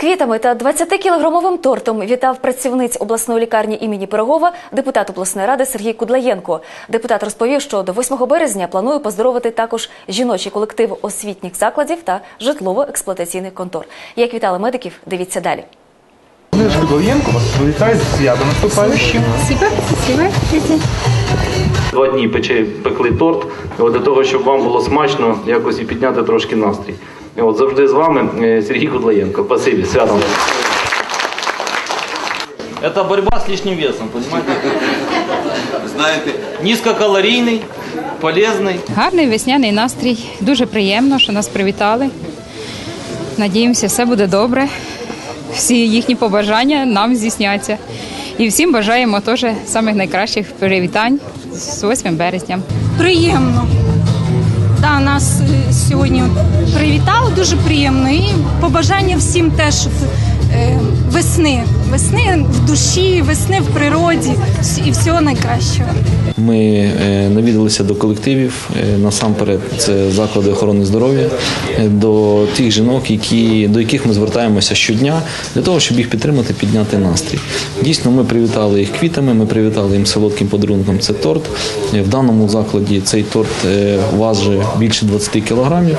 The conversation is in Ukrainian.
квітами та 20-кілограмовим тортом вітав працівниць обласної лікарні імені Пирогова депутат обласної ради Сергій Кудлаєнко. Депутат розповів, що до 8 березня планує поздоровити також жіночий колектив освітніх закладів та житлово-експлуатаційних контор. Як вітали медиків, дивіться далі. Голов'єнко вас вітаю з святом наступаючим. Два дні пече, пекли торт для того, щоб вам було смачно якось і підняти трошки настрій. І От завжди з вами е, Сергій Кудлаєнко. Спасибі, святом. Это борьба с лишним весом, понимаете? Знаєте, Низкокалорийный, полезный. Гарний весняний настрій. Дуже приємно, що нас привітали. Надіємося, все буде добре. Всі їхні побажання нам здійсняться. І всім бажаємо теж самих найкращих привітань з 8 березня. Приємно. Нас е, сьогодні привітали дуже приємно. І побажання всім теж е, весни. Весни в душі, весни в природі і всього найкращого. Ми е, навідалися до колективів е, насамперед це заклади охорони здоров'я, е, до тих жінок, які, до яких ми звертаємося щодня для того, щоб їх підтримати, підняти настрій. Дійсно, ми привітали їх квітами, ми привітали їм солодким подарунком. Це торт. В даному закладі цей торт важить більше 20 кілограмів.